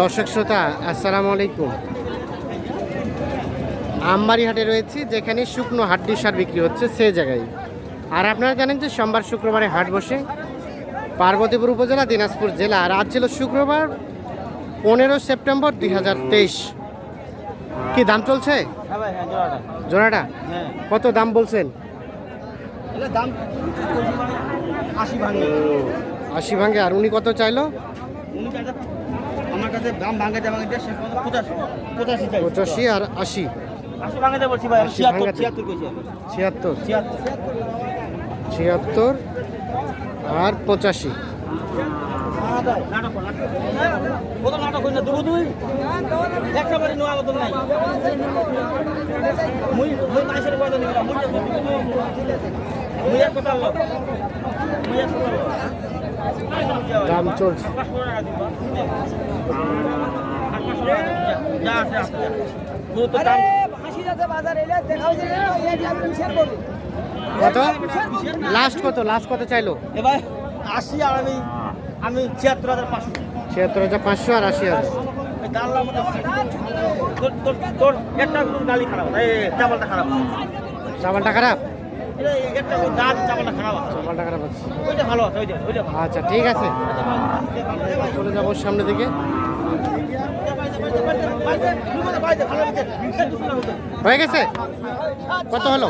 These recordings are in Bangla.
দর্শক শ্রোতা, আসসালামু আলাইকুম। আমবাড়ি হাটে রয়েছি, যেখানে শুকনো হাড্ডি সার বিক্রি হচ্ছে সে জায়গায়। আর আপনারা জানেন যে সোমবার শুক্রবারে হাট বসে পার্বতীপুর উপজেলা, দিনাজপুর জেলা, আর আজ ছিল শুক্রবার পনেরো সেপ্টেম্বর দুই হাজার তেইশ। কি দাম চলছে? জোড়াটা? কত দাম বলছেন? আশি ভাঙে, আর উনি কত চাইলো? উনি কাছে আমার কাছে দাম ভাঙাতে ভাঙাতে শেষ পর্যন্ত পঁচাশি পঁচাশি চাই। পঁচাশি আর আশি। আশি ভাঙাতে বলছি ভাই আমি। আশি ছিয়াত্তর। ছিয়াত্তর আর পঁচাশি। নাটক কর, নাটক কর। কত নাটক করি না দুবো দুই। একটা বাড়ি নেওয়া মতন নাই। মুই মুই মানুষের কথা নিবি না মুই যে দুবো দুবো। মুই এক কথা লোক মুই এক কথা লোক দাম চলছে। কত? লাস্ট কত? লাস্ট কত চাইলো? এবার আশি আর আমি আমি ছিয়াত্তর হাজার পাঁচশো। ছিয়াত্তর হাজার পাঁচশো আর আশি হাজার। চাবালটা খারাপ। চাবালটা খারাপ? আচ্ছা ঠিক আছে। চলে যাব সামনে দিকে হয়ে গেছে? কত হলো?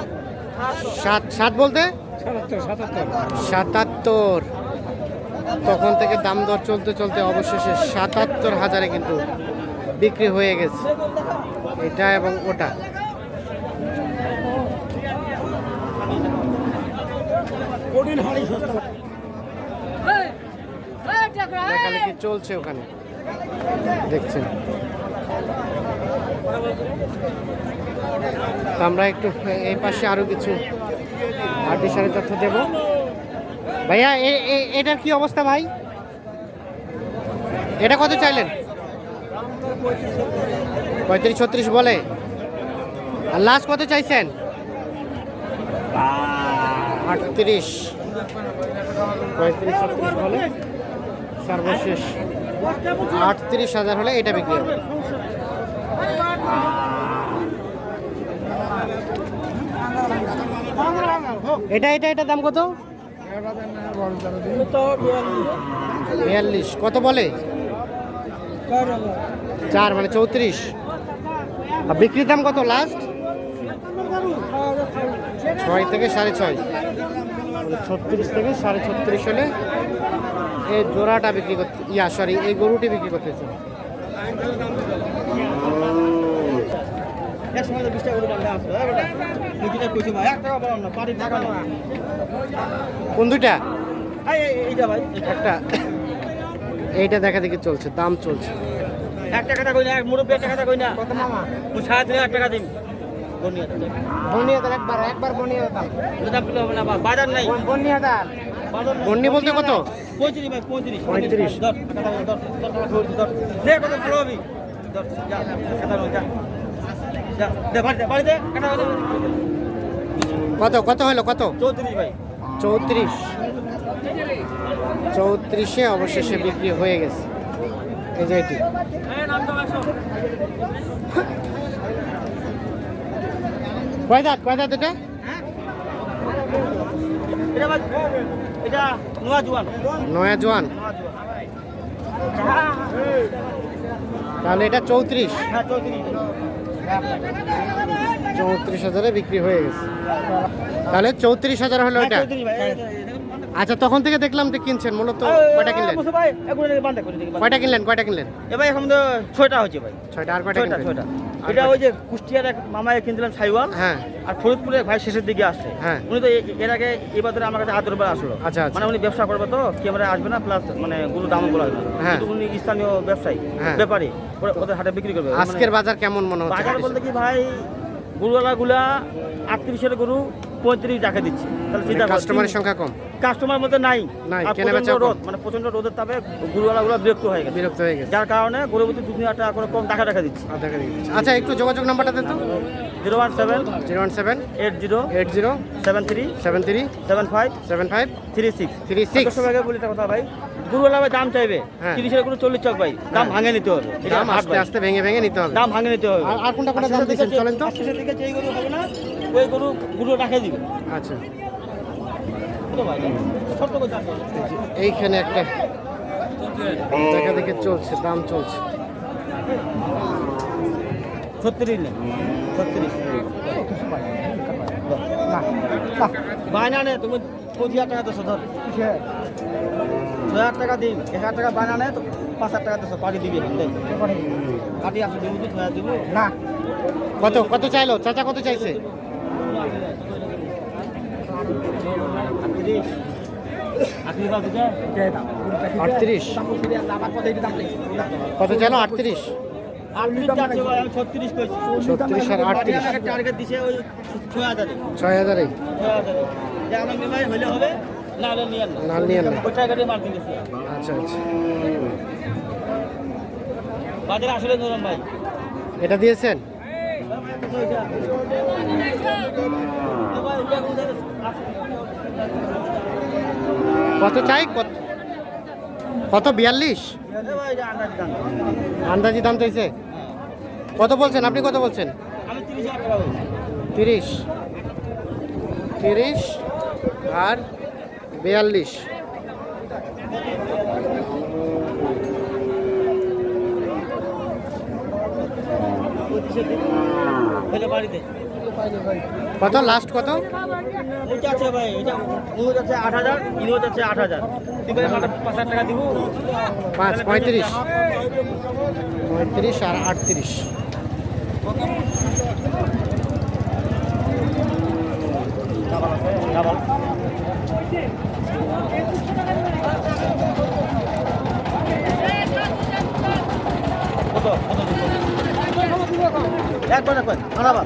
সাত সাত বলতে? সাতাত্তর তখন থেকে দাম দর চলতে চলতে অবশেষে সাতাত্তর হাজারে কিন্তু বিক্রি হয়ে গেছে। এটা এবং ওটা। চলছে ওখানে? দেখছেন আমরা একটু এই পাশে আরও কিছু আর্টি সারের তথ্য দেব। ভাইয়া এটার কি অবস্থা ভাই? এটা কত চাইলেন? পঁয়ত্রিশ, ছত্রিশ বলে। আর লাস্ট কত চাইছেন? আটত্রিশ। পঁয়ত্রিশ, ছত্রিশ বলে। সর্বশেষ। আটত্রিশ হাজার হলে এটা বিক্রি হবে। এটা এটা এটা দাম কত? বিয়াল্লিশ। কত বলে? চার মানে চৌত্রিশ। আর বিক্রির দাম কত লাস্ট ছয় থেকে সাড়ে ছয়। ছত্রিশ থেকে সাড়ে ছত্রিশ হলে এই জোড়াটা বিক্রি করতে ইয়া সরি এই গরুটি বিক্রি করতেছে। এক এক। কোন দুইটা? একটা। এইটা দেখা দেখি চলছে দাম চলছে। এক টাকাটা কই না, এক মুরব্বি এক টাকাটা কই না। সাড়ে তিন হাজার টাকা একবার একবার দাম নাই। বাজার নাই। বন্নি বলতে কত? পঁয়ত্রিশ ভাই, পঁয়ত্রিশ। পঁয়ত্রিশ। ভালো হবি? কত কত হলো কত? চৌত্রিশ ভাই। চৌত্রিশ। চৌত্রিশে অবশেষে বিক্রি হয়ে গেছে। এই যে এটি। কয় দাঁত কয় দাঁত এটা? এটা ভাই জোয়ান। নয়া জোয়ান। তাহলে এটা চৌত্রিশ। হ্যাঁ চৌত্রিশ। চৌত্রিশ হাজারে বিক্রি হয়ে গেছে। তাহলে চৌত্রিশ হাজার হলো এটা? আচ্ছা তখন থেকে দেখলাম যে কিনছেন মূলত কয়টা কিনলেন? কয়টা কিনলেন কয়টা কিনলেন? এবার এখন তো ছয়টা হচ্ছে ভাই। ছয়টা আর কয়টা ছয়টা কিনলেন? ছয়টা। আর এটা ওই যে কুষ্টিয়ার এক মামায় কিনছিলাম সাইওয়াল হ্যাঁ আর ফরিদপুরে ভাই শেষের দিকে আসছে হ্যাঁ। উনি তো এর আগে এবার ধরে আমার কাছে আদরবার আসলো আচ্ছা, আচ্ছা। মানে উনি ব্যবসা করবে তো ক্যামেরা আসবে না প্লাস মানে গুরু দাম বলা হবে হ্যাঁ। উনি স্থানীয় ব্যবসায়ী হ্যাঁ। ব্যাপারী ওদের হাটে বিক্রি করবে আজকের মানে বাজার কেমন মনে হচ্ছে বাজার বলতে কি ভাই গরুওয়ালা গুলা আটত্রিশের গরু পঁয়ত্রিশ টাকা দিচ্ছি। তাহলে চিন্তা কাস্টমারের সংখ্যা কম? কাস্টমার মধ্যে নাই। কম। রোদ মানে প্রচণ্ড রোদের তাপে গরুওয়ালাগুলো বিরক্ত হয়ে গেছে। বিরক্ত হয়ে গেছে। যার কারণে গরুর প্রতি দু হাজার টাকা করে কম টাকা টাকা দিচ্ছি। আচ্ছা একটু যোগাযোগ নাম্বারটা দেন তো। Zero one seven zero one seven eight zero eight zero seven three seven three seven five seven five three six. Three six. দশ টাকা বলি কথা ভাই গরুওয়ালা ভাই দাম চাইবে। হ্যাঁ। তিরিশের কোনো চল্লিশ চক ভাই দাম ভাঙে নিতে হবে। দাম আস্তে আস্তে ভেঙে ভেঙে নিতে হবে। দাম ভাঙে নিতে হবে। আর- কোনটা কোনটা দাম দিচ্ছেন? চলেন তো। দিকে যেই গরু হবে না ওই গরু গরু রাখে দিবে। আচ্ছা। এইখানে একটা দেখা দেখে চলছে দাম চলছে। ছত্রিশ ছত্রিশ। বায়না নে তুমি পঁচিশ হাজার টাকা দেছো ধর। ছয় হাজার টাকা দিন এক হাজার টাকা বায়না নে তো পাঁচ হাজার টাকা দিবি কাটি আসো দিব তুই ছয় হাজার দিব। না। কত কত চাইলো? চাচা কত চাইছে? আটত্রিশ। কত চাইলো আটত্রিশ। ছত্রিশ আর আটত্রিশ। ছয় হাজারে। আচ্ছা আচ্ছা। বাজারে আসলে ধরুন ভাই। এটা দিয়েছেন? কত চাই? কত কত? বিয়াল্লিশ? আন্দাজি দাম চাইছে? কত বলছেন? আপনি কত বলছেন? তিরিশ। তিরিশ আর বিয়াল্লিশ। বাড়িতে কত? লাস্ট কত? ওইটা আছে ভাই এটা ইনো আছে আট হাজার ইনো আছে আট হাজার। তুই ভাই পাঁচ হাজার টাকা দিব। পাঁচ পঁয়ত্রিশ। পঁয়ত্রিশ আর আটত্রিশ ডাবল কত কত দিব? একবার একবার খারাপ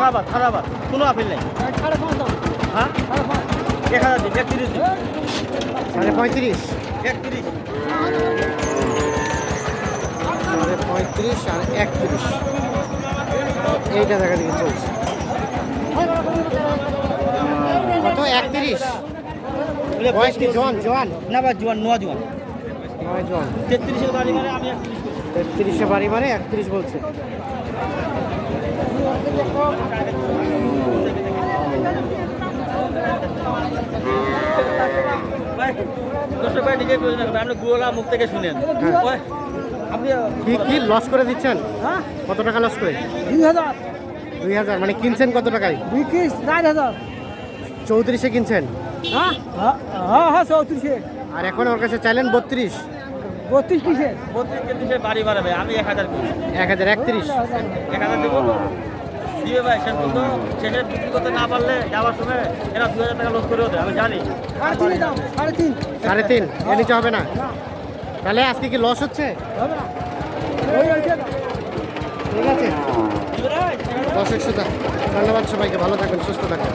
খারাপ খারাপ কোনো আপিল নেই। হ্যাঁ? এক হাজার দিন একত্রিশ দিন সাড়ে পঁয়ত্রিশ। একত্রিশ। সাড়ে পঁয়ত্রিশ আর একত্রিশ। এইটা দেখা দিকে চলছে। কত? একত্রিশ। বয়স কি? জোয়ান জোয়ান? না জোয়ান নোয়া জোয়ান। নয় জোয়ান। তেত্রিশের গাড়ি মানে আমি তেত্রিশে বাড়ি মানে একত্রিশ বলছে। দর্শক ভাই আপনি গুরুলা মুখ থেকে শুনেন। হ্যাঁ। আপনি কি কি লস করে দিচ্ছেন? হ্যাঁ। কত টাকা লস করে? দুই হাজার। দুই হাজার মানে কিনছেন কত টাকায়? বিক্রিস চার হাজার। চৌত্রিশে কিনছেন? হ্যাঁ হ্যাঁ হ্যাঁ চৌত্রিশে। আর এখন ওর কাছে চাইলেন বত্রিশ। বত্রিশ কিসে বত্রিশ তেত্রিশে বাড়ি বাড়াবে আমি এক হাজার এক হাজার একত্রিশ। এক হাজার দেবো। দিবে ভাই শেষ পর্যন্ত শেষে বিক্রি করতে না পারলে যাওয়ার সময় এরা দু হাজার টাকা লস করে ওঠে আমি জানি। সাড়ে তিন সাড়ে তিন। এ নিচে হবে না? তাহলে আজকে কি লস হচ্ছে? ঠিক আছে। দশ একশো ধন্যবাদ সবাইকে ভালো থাকবেন সুস্থ থাকবেন।